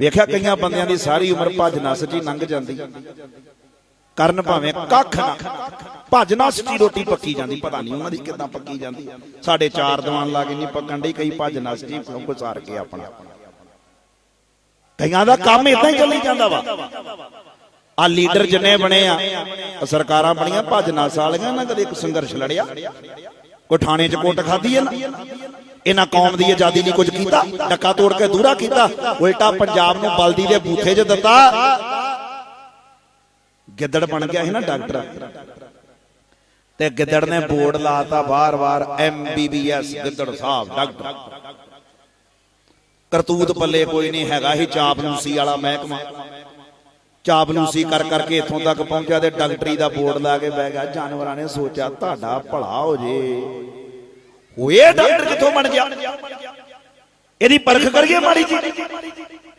ਵੇਖਿਆ ਕਈਆਂ ਬੰਦਿਆਂ ਦੀ ਸਾਰੀ ਉਮਰ ਭੱਜ ਨੱਸ 'ਚ ਲੰਘ ਜਾਂਦੀ। ਕਰਨ ਭਾਵੇਂ ਕੱਖ ਨਾ, ਭੱਜ ਨੱਸ 'ਚ ਰੋਟੀ ਪੱਕੀ ਜਾਂਦੀ, ਪਤਾ ਨਹੀਂ ਉਹਨਾਂ ਦੀ ਕਿੱਦਾਂ ਪੱਕੀ ਜਾਂਦੀ। ਸਾਡੇ ਚਾਰ ਦੀਵਾਨ ਲਾ ਕੇ ਨਹੀਂ ਪੱਕਣ ਡਈ, ਕਈ ਭੱਜ ਨੱਸ 'ਚ ਹੀ ਗੁਜ਼ਾਰ ਕੇ ਆਪਣਾ। ਕਈਆਂ ਦਾ ਕੰਮ ਇਦਾਂ ਹੀ ਚੱਲੀ ਜਾਂਦਾ ਵਾ। ਆ ਲੀਡਰ ਜਿੰਨੇ ਬਣੇ ਆ ਸਰਕਾਰਾਂ ਬਣੀਆਂ, ਭੱਜ ਨੱਸ ਵਾਲੀਆਂ ਨਾ ਕਦੇ ਇੱਕ ਸੰਘਰਸ਼ ਲੜਿਆ। ਕੋਈ ਥਾਣੇ 'ਚ ਕੁੱਟ ਖਾਧੀ ਹੈ ਨਾ। ਇਹਨਾਂ ਕੌਮ ਦੀ ਆਜ਼ਾਦੀ ਲਈ ਕੁਝ ਕੀਤਾ ਡੱਕਾ ਤੋੜ ਕੇ ਦੂਰਾ ਕੀਤਾ। ਉਲਟਾ ਪੰਜਾਬ ਨੂੰ ਬਲਦੀ ਦੇ ਬੂਥੇ 'ਚ ਦਿੱਤਾ ਗਿੱਦੜ ਬਣ ਗਿਆ ਸੀ ਨਾ ਡਾਕਟਰ। ਤੇ ਗਿੱਦੜ ਨੇ ਬੋਰਡ ਲਾਤਾ ਬਾਰ-ਬਾਰ ਐਮਬੀਬੀਐਸ ਗਿੱਦੜ ਸਾਹਿਬ ਡਾਕਟਰ। ਕਰਤੂਤ ਪੱਲੇ ਕੋਈ ਨਹੀਂ ਹੈਗਾ ਹੀ ਚਾਪਲੂਸੀ ਵਾਲਾ ਮਹਿਕਮਾ। ਚਾਪਲੂਸੀ ਕਰ ਕਰਕੇ ਇੱਥੋਂ ਤੱਕ ਪਹੁੰਚਿਆ ਤੇ ਡਾਕਟਰੀ ਦਾ ਬੋਰਡ ਲਾ ਕੇ ਬਹਿ ਗਿਆ। ਜਾਨਵਰਾਂ ਨੇ ਸੋਚਿਆ ਤੁਹਾਡਾ ਭਲਾ ਹੋ ਜੇ। ਉਹ ਇਹ ਡਾਕਟਰ ਕਿੱਥੋਂ ਬਣ ਗਿਆ? ਇਹਦੀ ਪਰਖ ਕਰੀਏ ਮਾੜੀ ਜੀ।